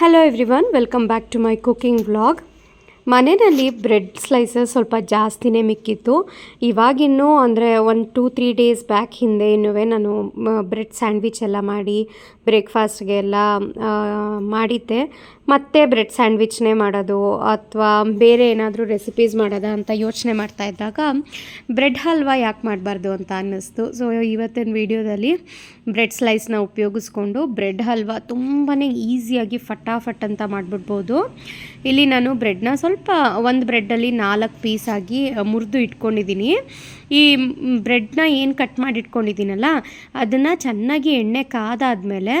Hello everyone welcome back to my cooking vlog ಮನೆಯಲ್ಲಿ bread slices ಸ್ವಲ್ಪ ಜಾಸ್ತಿನೇ ಮಿಕ್ಕಿತ್ತು. ಇವಾಗಿನ್ನೂ ಅಂದರೆ ಒಂದು ಟೂ ತ್ರೀ ಡೇಸ್ ಬ್ಯಾಕ್ ಹಿಂದೆ ಇನ್ನೂ ನಾನು ಬ್ರೆಡ್ ಸ್ಯಾಂಡ್ವಿಚ್ ಎಲ್ಲ ಮಾಡಿ ಬ್ರೇಕ್ಫಾಸ್ಟ್ಗೆಲ್ಲ ಮಾಡಿದ್ದೆ. ಮತ್ತೆ ಬ್ರೆಡ್ ಸ್ಯಾಂಡ್ವಿಚ್ನೇ ಮಾಡೋದು ಅಥವಾ ಬೇರೆ ಏನಾದರೂ ರೆಸಿಪೀಸ್ ಮಾಡೋದಾ ಅಂತ ಯೋಚನೆ ಮಾಡ್ತಾ ಇದ್ದಾಗ, ಬ್ರೆಡ್ ಹಲ್ವಾ ಯಾಕೆ ಮಾಡಬಾರ್ದು ಅಂತ ಅನ್ನಿಸ್ತು. ಸೊ ಇವತ್ತಿನ ವಿಡಿಯೋದಲ್ಲಿ ಬ್ರೆಡ್ ಸ್ಲೈಸ್ನ ಉಪಯೋಗಿಸ್ಕೊಂಡು ಬ್ರೆಡ್ ಹಲ್ವಾ ತುಂಬಾ ಈಸಿಯಾಗಿ ಫಟಾಫಟ್ ಅಂತ ಮಾಡಿಬಿಡ್ಬೋದು. ಇಲ್ಲಿ ನಾನು ಬ್ರೆಡ್ನ ಸ್ವಲ್ಪ ಒಂದು ಬ್ರೆಡ್ಡಲ್ಲಿ ನಾಲ್ಕು ಪೀಸಾಗಿ ಮುರಿದು ಇಟ್ಕೊಂಡಿದ್ದೀನಿ. ಈ ಬ್ರೆಡ್ನ ಏನು ಕಟ್ ಮಾಡಿ ಇಟ್ಕೊಂಡಿದ್ದೀನಲ್ಲ ಅದನ್ನು ಚೆನ್ನಾಗಿ ಎಣ್ಣೆ ಕಾದಾದಮೇಲೆ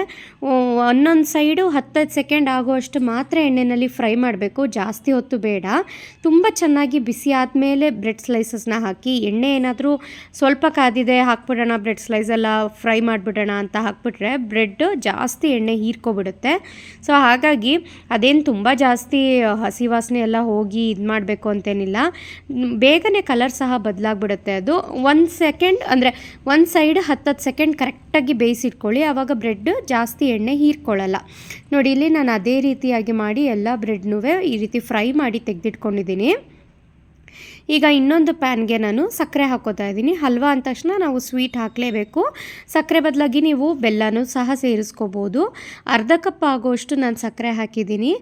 ಒಂದೊಂದು ಸೈಡು ಹತ್ತತ್ತು ಸೆಕೆಂಡ್ ಆಗುವಷ್ಟು ಮಾತ್ರ ಎಣ್ಣೆಯಲ್ಲಿ ಫ್ರೈ ಮಾಡಬೇಕು, ಜಾಸ್ತಿ ಹೊತ್ತು ಬೇಡ. ತುಂಬ ಚೆನ್ನಾಗಿ ಬಿಸಿ ಆದಮೇಲೆ ಬ್ರೆಡ್ ಸ್ಲೈಸಸ್ನ ಹಾಕಿ, ಎಣ್ಣೆ ಏನಾದರೂ ಸ್ವಲ್ಪ ಕಾದಿದೆ ಹಾಕ್ಬಿಡೋಣ, ಬ್ರೆಡ್ ಸ್ಲೈಸ್ ಎಲ್ಲ ಫ್ರೈ ಮಾಡಿಬಿಡೋಣ ಅಂತ ಹಾಕ್ಬಿಟ್ರೆ ಬ್ರೆಡ್ ಜಾಸ್ತಿ ಎಣ್ಣೆ ಹೀರ್ಕೊಬಿಡುತ್ತೆ. ಸೊ ಹಾಗಾಗಿ ಅದೇನು ತುಂಬ ಜಾಸ್ತಿ ಹಸಿ ವಾಸನೆ ಎಲ್ಲ ಹೋಗಿ ಇದು ಮಾಡಬೇಕು ಅಂತೇನಿಲ್ಲ. ಬೇಗನೆ ಕಲರ್ ಸಹ ಬದಲಾಗ್ಬಿಡುತ್ತೆ ಅದು. ಒಂದು ಸೆಕೆಂಡ್ ಅಂದರೆ ಒಂದು ಸೈಡ್ ಹತ್ತತ್ತು ಸೆಕೆಂಡ್ ಕರೆಕ್ಟಾಗಿ ಬೇಯಿಸಿಟ್ಕೊಳ್ಳಿ ಆವಾಗ ಬ್ರೆಡ್ ಜಾಸ್ತಿ ಎಣ್ಣೆ ಹೀರ್ಕೊಳ್ಳಲ್ಲ. ನೋಡಿ, ಇಲ್ಲಿ ನಾನು ಅದೇ ರೀತಿಯಾಗಿ ಮಾಡಿ ಎಲ್ಲ ಬ್ರೆಡ್ನೂ ಈ ರೀತಿ ಫ್ರೈ ಮಾಡಿ ತೆಗೆದಿಟ್ಕೊಂಡಿದ್ದೀನಿ. ಈಗ ಇನ್ನೊಂದು ಪ್ಯಾನ್ಗೆ ನಾನು ಸಕ್ಕರೆ ಹಾಕೋತಾ ಇದ್ದೀನಿ. ಹಲ್ವಾ ಅಂದ ತಕ್ಷಣ ನಾವು ಸ್ವೀಟ್ ಹಾಕಲೇಬೇಕು. ಸಕ್ಕರೆ ಬದಲಾಗಿ ನೀವು ಬೆಲ್ಲನೂ ಸಹ ಸೇರಿಸ್ಕೋಬೋದು. ಅರ್ಧ ಕಪ್ ಆಗೋಷ್ಟು ನಾನು ಸಕ್ಕರೆ ಹಾಕಿದ್ದೀನಿ.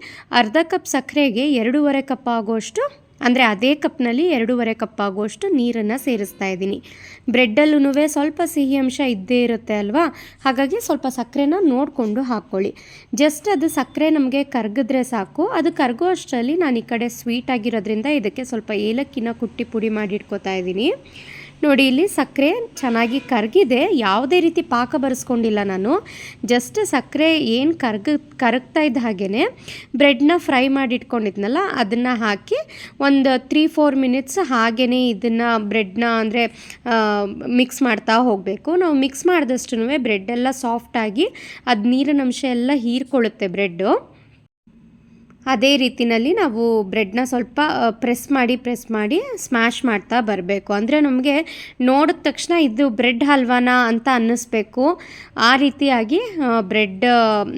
ಅರ್ಧ ಕಪ್ ಸಕ್ಕರೆಗೆ ಎರಡೂವರೆ ಕಪ್ ಆಗೋಷ್ಟು ಅಂದರೆ ಅದೇ ಕಪ್ನಲ್ಲಿ ಎರಡೂವರೆ ಕಪ್ ಆಗುವಷ್ಟು ನೀರನ್ನು ಸೇರಿಸ್ತಾ ಇದ್ದೀನಿ. ಬ್ರೆಡ್ಡಲ್ಲೂ ಸ್ವಲ್ಪ ಸಿಹಿ ಅಂಶ ಇದ್ದೇ ಇರುತ್ತೆ ಅಲ್ವಾ? ಹಾಗಾಗಿ ಸ್ವಲ್ಪ ಸಕ್ಕರೆನ ನೋಡಿಕೊಂಡು ಹಾಕ್ಕೊಳ್ಳಿ ಜಸ್ಟ್ ಅದು ಸಕ್ಕರೆ ನಮಗೆ ಕರಗಿದ್ರೆ ಸಾಕು. ಅದು ಕರಗೋ ಅಷ್ಟರಲ್ಲಿ ನಾನು ಈ ಕಡೆ ಸ್ವೀಟ್ ಆಗಿರೋದ್ರಿಂದ ಇದಕ್ಕೆ ಸ್ವಲ್ಪ ಏಲಕ್ಕಿನ ಕುಟ್ಟಿ ಪುಡಿ ಮಾಡಿ ಇಟ್ಕೋತಾ ಇದ್ದೀನಿ. ನೋಡಿ, ಇಲ್ಲಿ ಸಕ್ಕರೆ ಚೆನ್ನಾಗಿ ಕರಗಿದೆ. ಯಾವುದೇ ರೀತಿ ಪಾಕ ಬರೆಸ್ಕೊಂಡಿಲ್ಲ ನಾನು. ಜಸ್ಟ್ ಸಕ್ಕರೆ ಏನು ಕರ್ಗ, ಕರಗ್ತಾ ಇದ್ದ ಹಾಗೇ ಬ್ರೆಡ್ನ ಫ್ರೈ ಮಾಡಿ ಇಟ್ಕೊಂಡಿದ್ನಲ್ಲ ಅದನ್ನು ಹಾಕಿ ಒಂದು ತ್ರೀ ಫೋರ್ ಮಿನಿಟ್ಸ್ ಹಾಗೇ ಇದನ್ನು ಬ್ರೆಡ್ನ ಅಂದರೆ ಮಿಕ್ಸ್ ಮಾಡ್ತಾ ಹೋಗಬೇಕು. ನಾವು ಮಿಕ್ಸ್ ಮಾಡಿದಷ್ಟು ಬ್ರೆಡ್ ಎಲ್ಲ ಸಾಫ್ಟಾಗಿ ಅದು ನೀರಿನ ಅಂಶ ಎಲ್ಲ ಹೀರ್ಕೊಳ್ಳುತ್ತೆ ಬ್ರೆಡ್ಡು. ಅದೇ ರೀತಿಯಲ್ಲಿ ನಾವು ಬ್ರೆಡ್ನ ಸ್ವಲ್ಪ ಪ್ರೆಸ್ ಮಾಡಿ ಪ್ರೆಸ್ ಮಾಡಿ ಸ್ಮ್ಯಾಶ್ ಮಾಡ್ತಾ ಬರಬೇಕು. ಅಂದರೆ ನಮಗೆ ನೋಡಿದ ತಕ್ಷಣ ಇದು ಬ್ರೆಡ್ ಹಲ್ವಾನ ಅಂತ ಅನ್ನಿಸ್ಬೇಕು. ಆ ರೀತಿಯಾಗಿ ಬ್ರೆಡ್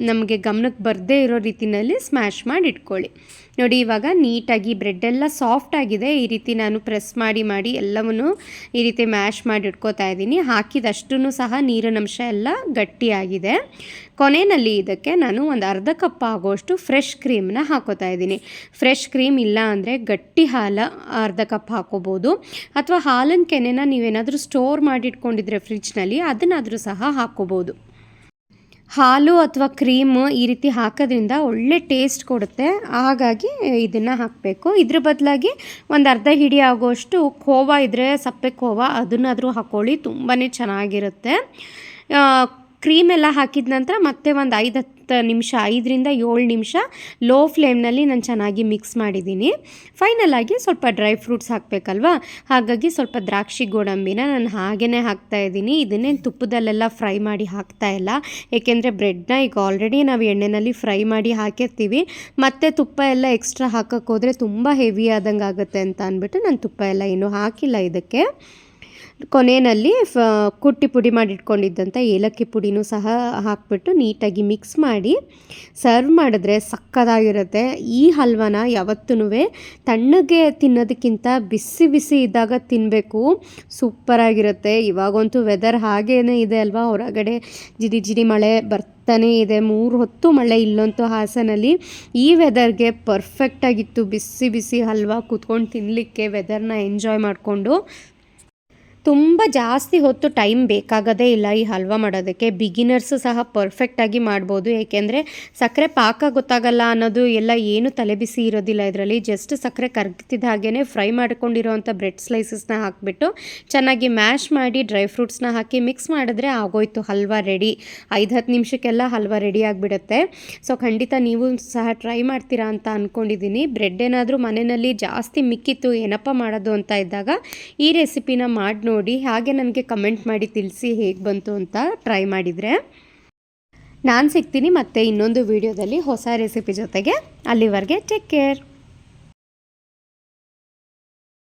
ನಮಗೆ ಗಮನಕ್ಕೆ ಬರದೇ ಇರೋ ರೀತಿಯಲ್ಲಿ ಸ್ಮ್ಯಾಶ್ ಮಾಡಿ ಇಟ್ಕೊಳ್ಳಿ. ನೋಡಿ, ಇವಾಗ ನೀಟಾಗಿ ಬ್ರೆಡ್ ಎಲ್ಲ ಸಾಫ್ಟ್ ಆಗಿದೆ. ಈ ರೀತಿ ನಾನು ಪ್ರೆಸ್ ಮಾಡಿ ಮಾಡಿ ಎಲ್ಲವನ್ನು ಈ ರೀತಿ ಮ್ಯಾಶ್ ಮಾಡಿ ಇಟ್ಕೋತಾ ಇದ್ದೀನಿ. ಹಾಕಿದಷ್ಟು ಸಹ ನೀರಿನ ಅಂಶ ಎಲ್ಲ ಗಟ್ಟಿಯಾಗಿದೆ. ಕೊನೆಯಲ್ಲಿ ಇದಕ್ಕೆ ನಾನು ಒಂದು ಅರ್ಧ ಕಪ್ ಆಗೋಷ್ಟು ಫ್ರೆಶ್ ಕ್ರೀಮ್ನ ಹಾಕೋತಾ ಇದ್ದೀನಿ. ಫ್ರೆಶ್ ಕ್ರೀಮ್ ಇಲ್ಲ ಅಂದರೆ ಗಟ್ಟಿ ಹಾಲು ಅರ್ಧ ಕಪ್ ಹಾಕೋಬೋದು. ಅಥವಾ ಹಾಲಿನ ಕೆನೆನ ನೀವೇನಾದರೂ ಸ್ಟೋರ್ ಮಾಡಿ ಇಟ್ಕೊಂಡಿದ್ರೆ ಫ್ರಿಜ್ನಲ್ಲಿ ಅದನ್ನಾದರೂ ಸಹ ಹಾಕೋಬೋದು. ಹಾಲು ಅಥವಾ ಕ್ರೀಮ್ ಈ ರೀತಿ ಹಾಕೋದ್ರಿಂದ ಒಳ್ಳೆ ಟೇಸ್ಟ್ ಕೊಡುತ್ತೆ. ಹಾಗಾಗಿ ಇದನ್ನು ಹಾಕಬೇಕು. ಇದ್ರ ಬದಲಾಗಿ ಒಂದು ಅರ್ಧ ಹಿಡಿ ಆಗೋಷ್ಟು ಖೋವಾ ಇದ್ದರೆ ಸಪ್ಪೆ ಖೋವಾ ಅದನ್ನಾದರೂ ಹಾಕ್ಕೊಳ್ಳಿ ತುಂಬಾ ಚೆನ್ನಾಗಿರುತ್ತೆ. ಕ್ರೀಮ್ ಎಲ್ಲ ಹಾಕಿದ ನಂತರ ಮತ್ತೆ ಒಂದು ಐದು ಹತ್ತು ನಿಮಿಷ, ಐದರಿಂದ ಏಳು ನಿಮಿಷ ಲೋ ಫ್ಲೇಮ್ನಲ್ಲಿ ನಾನು ಚೆನ್ನಾಗಿ ಮಿಕ್ಸ್ ಮಾಡಿದ್ದೀನಿ. ಫೈನಲ್ ಆಗಿ ಸ್ವಲ್ಪ ಡ್ರೈ ಫ್ರೂಟ್ಸ್ ಹಾಕಬೇಕಲ್ವಾ? ಹಾಗಾಗಿ ಸ್ವಲ್ಪ ದ್ರಾಕ್ಷಿ ಗೋಡಂಬಿನ ನಾನು ಹಾಗೇ ಹಾಕ್ತಾ ಇದ್ದೀನಿ. ಇದನ್ನೇ ತುಪ್ಪದಲ್ಲೆಲ್ಲ ಫ್ರೈ ಮಾಡಿ ಹಾಕ್ತಾ ಇಲ್ಲ. ಏಕೆಂದರೆ ಬ್ರೆಡ್ನ ಈಗ ಆಲ್ರೆಡಿ ನಾವು ಎಣ್ಣೆಯಲ್ಲಿ ಫ್ರೈ ಮಾಡಿ ಹಾಕಿರ್ತೀವಿ. ಮತ್ತು ತುಪ್ಪ ಎಲ್ಲ ಎಕ್ಸ್ಟ್ರಾ ಹಾಕೋಕ್ಕೆ ಹೋದರೆ ತುಂಬ ಹೆವಿ ಆದಂಗೆ ಆಗುತ್ತೆ ಅಂತ ಅಂದ್ಬಿಟ್ಟು ನಾನು ತುಪ್ಪ ಎಲ್ಲ ಇನ್ನೂ ಹಾಕಿಲ್ಲ ಇದಕ್ಕೆ. ಕೊನೆಯಲ್ಲಿ ಫ, ಕುಟ್ಟಿ ಪುಡಿ ಮಾಡಿಟ್ಕೊಂಡಿದ್ದಂಥ ಏಲಕ್ಕಿ ಪುಡಿನೂ ಸಹ ಹಾಕ್ಬಿಟ್ಟು ನೀಟಾಗಿ ಮಿಕ್ಸ್ ಮಾಡಿ ಸರ್ವ್ ಮಾಡಿದ್ರೆ ಸಕ್ಕದಾಗಿರುತ್ತೆ. ಈ ಹಲ್ವನ ಯಾವತ್ತೂ ತಣ್ಣಗೆ ತಿನ್ನೋದಕ್ಕಿಂತ ಬಿಸಿ ಬಿಸಿ ಇದ್ದಾಗ ತಿನ್ನಬೇಕು ಸೂಪರಾಗಿರುತ್ತೆ. ಇವಾಗಂತೂ ವೆದರ್ ಹಾಗೇ ಇದೆ ಅಲ್ವಾ? ಹೊರಗಡೆ ಜಿಡಿ ಜಿಡಿ ಮಳೆ ಬರ್ತಾನೆ ಇದೆ. ಮೂರು ಹೊತ್ತು ಮಳೆ ಇಲ್ಲಂತೂ ಹಾಸನಲ್ಲಿ ಈ ವೆದರ್ಗೆ ಪರ್ಫೆಕ್ಟಾಗಿತ್ತು. ಬಿಸಿ ಬಿಸಿ ಹಲ್ವಾ ಕೂತ್ಕೊಂಡು ತಿನ್ನಲಿಕ್ಕೆ ವೆದರ್ನ ಎಂಜಾಯ್ ಮಾಡಿಕೊಂಡು ತುಂಬ ಜಾಸ್ತಿ ಹೊತ್ತು ಟೈಮ್ ಬೇಕಾಗೋದೇ ಇಲ್ಲ ಈ ಹಲ್ವಾ ಮಾಡೋದಕ್ಕೆ. ಬಿಗಿನರ್ಸು ಸಹ ಪರ್ಫೆಕ್ಟಾಗಿ ಮಾಡ್ಬೋದು. ಏಕೆಂದರೆ ಸಕ್ಕರೆ ಪಾಕ ಗೊತ್ತಾಗಲ್ಲ ಅನ್ನೋದು ಎಲ್ಲ ಏನು ತಲೆಬಿಸಿ ಇರೋದಿಲ್ಲ ಇದರಲ್ಲಿ. ಜಸ್ಟ್ ಸಕ್ಕರೆ ಕರಗ್ತಿದ್ದ ಹಾಗೇ ಫ್ರೈ ಮಾಡ್ಕೊಂಡಿರೋವಂಥ ಬ್ರೆಡ್ ಸ್ಲೈಸಸ್ನ ಹಾಕಿಬಿಟ್ಟು ಚೆನ್ನಾಗಿ ಮ್ಯಾಶ್ ಮಾಡಿ ಡ್ರೈ ಫ್ರೂಟ್ಸ್ನ ಹಾಕಿ ಮಿಕ್ಸ್ ಮಾಡಿದ್ರೆ ಆಗೋಯ್ತು. ಹಲ್ವಾ ರೆಡಿ ಐದು, ಹತ್ತು ನಿಮಿಷಕ್ಕೆಲ್ಲ ಹಲ್ವಾ ರೆಡಿ ಆಗಿಬಿಡುತ್ತೆ. ಸೊ ಖಂಡಿತ ನೀವು ಸಹ ಟ್ರೈ ಮಾಡ್ತೀರಾ ಅಂತ ಅಂದ್ಕೊಂಡಿದ್ದೀನಿ ಬ್ರೆಡ್ ಏನಾದರೂ ಮನೆಯಲ್ಲಿ ಜಾಸ್ತಿ ಮಿಕ್ಕಿತ್ತು ಏನಪ್ಪ ಮಾಡೋದು ಅಂತ ಇದ್ದಾಗ ಈ ರೆಸಿಪಿನ ಮಾಡಿ ನೋಡಿ, ಹಾಗೆ ನನಗೆ ಕಮೆಂಟ್ ಮಾಡಿ ತಿಳಿಸಿ ಹೇಗೆ ಬಂತು ಅಂತ ಟ್ರೈ ಮಾಡಿದರೆ. ನಾನು ಸಿಗ್ತೀನಿ ಮತ್ತೆ ಇನ್ನೊಂದು ವಿಡಿಯೋದಲ್ಲಿ ಹೊಸ ರೆಸಿಪಿ ಜೊತೆಗೆ. ಅಲ್ಲಿವರೆಗೆ ಟೇಕ್ ಕೇರ್